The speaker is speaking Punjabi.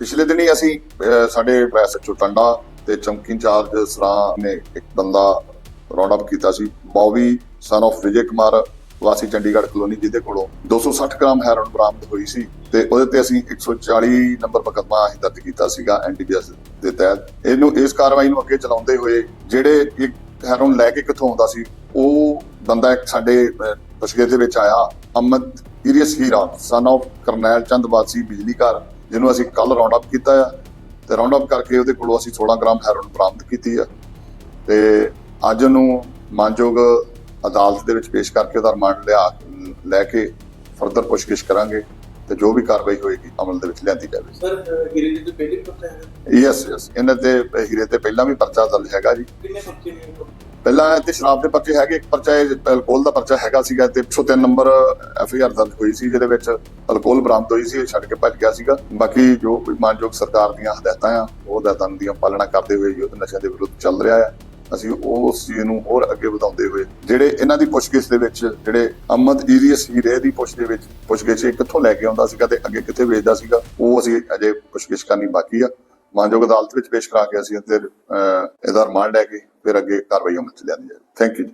ਪਿਛਲੇ ਦਿਨੀ ਅਸੀਂ ਸਾਡੇ ਐਸਐਚਓ ਟੰਡਾ ਤੇ ਚੌਂਕੀ ਇੰਚਾਰਜ ਸਰਾਂ ਨੇ ਇੱਕ ਬੰਦਾ ਰੌਂਡ ਅਪ ਕੀਤਾ ਸੀ, Bobby son of Vijay Kumar, ਵਾਸੀ ਚੰਡੀਗੜ੍ਹ ਕਲੋਨੀ ਜਿਹਦੇ ਕੋਲੋਂ 260 ਗ੍ਰਾਮ ਹੈਰੋਨ ਬਰਾਮਦ ਹੋਈ ਸੀ ਤੇ ਉਹਦੇ ਤੇ ਅਸੀਂ 140 ਨੰਬਰ ਮੁਕੱਦਮਾ ਅਸੀਂ ਦਰਜ ਕੀਤਾ ਸੀਗਾ ਐਨਡੀਪੀਐਸ ਦੇ ਤਹਿਤ। ਇਹਨੂੰ, ਇਸ ਕਾਰਵਾਈ ਨੂੰ ਅੱਗੇ ਚਲਾਉਂਦੇ ਹੋਏ ਜਿਹੜੇ ਇੱਕ ਹੈਰੋਨ ਲੈ ਕੇ ਕਿੱਥੋਂ ਆਉਂਦਾ ਸੀ, ਉਹ ਬੰਦਾ ਇੱਕ ਸਾਡੇ ਪਸਗੇ ਦੇ ਵਿੱਚ ਆਇਆ ਅਮਦ ਇਰੀਅਸ ਹੀਰਾ ਸਨ ਆਫ਼ ਕਰਨੈਲ ਚੰਦ ਵਾਸੀ, ਬਿਜਲੀ ਘਰ। ਜਿਹਨੂੰ ਅਸੀਂ ਕੱਲ ਰਾਉਂਡ ਅਪ ਕੀਤਾ ਆ ਤੇ ਰਾਉਂਡ ਅਪ ਕਰਕੇ ਉਹਦੇ ਕੋਲੋਂ ਅਸੀਂ 16 ਗ੍ਰਾਮ ਹੈਰੋਨ ਬਰਾਮਦ ਕੀਤੀ ਆ ਤੇ ਅੱਜ ਉਹਨੂੰ ਮਾਨਯੋਗ ਅਦਾਲਤ ਦੇ ਵਿੱਚ ਪੇਸ਼ ਕਰਕੇ ਉਹਦਾ ਰਿਮਾਂਡ ਲਿਆ ਲੈ ਕੇ ਫਰਦਰ ਪੁੱਛਗਿੱਛ ਕਰਾਂਗੇ ਤੇ ਜੋ ਵੀ ਕਾਰਵਾਈ ਹੋਏਗੀ ਅਮਲ ਦੇ ਵਿੱਚ ਲਿਆਂਦੀ ਜਾਵੇ ਸਰ ਹੀਰੇ ਜੀ ਤੋਂ ਪਹਿਲੇ ਪਤਾ ਹੈ ਯੈਸ ਯੈਸ ਇਹਨਾਂ ਤੇ ਹੀਰੇ ਤੇ ਪਹਿਲਾਂ ਵੀ ਪਰਚਾ ਦਰਜ ਹੈਗਾ ਜੀ। ਕਿੰਨੇ ਬੱਚੇ ਨੇ ਪਹਿਲਾਂ ਤੇ ਸ਼ਰਾਬ ਦੇ ਪਰਚੇ ਹੈਗੇ, ਇੱਕ ਪਰਚਾ ਇਹ ਅਲਕੋਹਲ ਦਾ ਪਰਚਾ ਹੈਗਾ ਸੀਗਾ ਤੇ 103 ਨੰਬਰ ਐਫ ਆਈ ਆਰ ਦਰਜ ਹੋਈ ਸੀ, ਜਿਹਦੇ ਵਿੱਚ ਅਲਕੋਹਲ ਬਰਾਮਦ ਹੋਈ ਸੀ, ਇਹ ਛੱਡ ਕੇ ਭੱਜ ਗਿਆ ਸੀਗਾ। ਬਾਕੀ ਜੋ ਕੋਈ ਮਾਨਯੋਗ ਸਰਕਾਰ ਦੀਆਂ ਹਦਾਇਤਾਂ ਆ, ਉਹ ਹਦਾਇਤਾਂ ਦੀਆਂ ਪਾਲਣਾ ਕਰਦੇ ਹੋਏ ਯੁੱਧ ਨਸ਼ਿਆਂ ਦੇ ਵਿਰੁੱਧ ਚੱਲ ਰਿਹਾ ਆ। ਅਸੀਂ ਉਸ ਚੀਜ਼ ਨੂੰ ਹੋਰ ਅੱਗੇ ਵਧਾਉਂਦੇ ਹੋਏ, ਜਿਹੜੇ ਇਹਨਾਂ ਦੀ ਪੁੱਛਗਿੱਛ ਦੇ ਵਿੱਚ, ਜਿਹੜੇ ਅਮਦ ਈਰੀਅਸ ਹੀਰੇ ਦੀ ਪੁੱਛ ਦੇ ਵਿੱਚ ਪੁੱਛਗਿੱਛ ਇਹ ਕਿੱਥੋਂ ਲੈ ਕੇ ਆਉਂਦਾ ਸੀਗਾ ਤੇ ਅੱਗੇ ਕਿੱਥੇ ਵੇਚਦਾ ਸੀਗਾ, ਉਹ ਅਸੀਂ ਅਜੇ ਪੁੱਛਗਿੱਛ ਕਰਨੀ ਬਾਕੀ ਆ। ਮਾਨਯੋਗ ਅਦਾਲਤ ਵਿੱਚ ਪੇਸ਼ ਕਰਾ ਕੇ ਅਸੀਂ ਤੇ ਇਹਦਾ ਰਿਮਾਂਡ ਲੈ ਕੇ ਫਿਰ ਅੱਗੇ ਕਾਰਵਾਈ ਅਮਲ ਚ ਲਿਆਂਦੀ ਜਾਵੇ। Thank you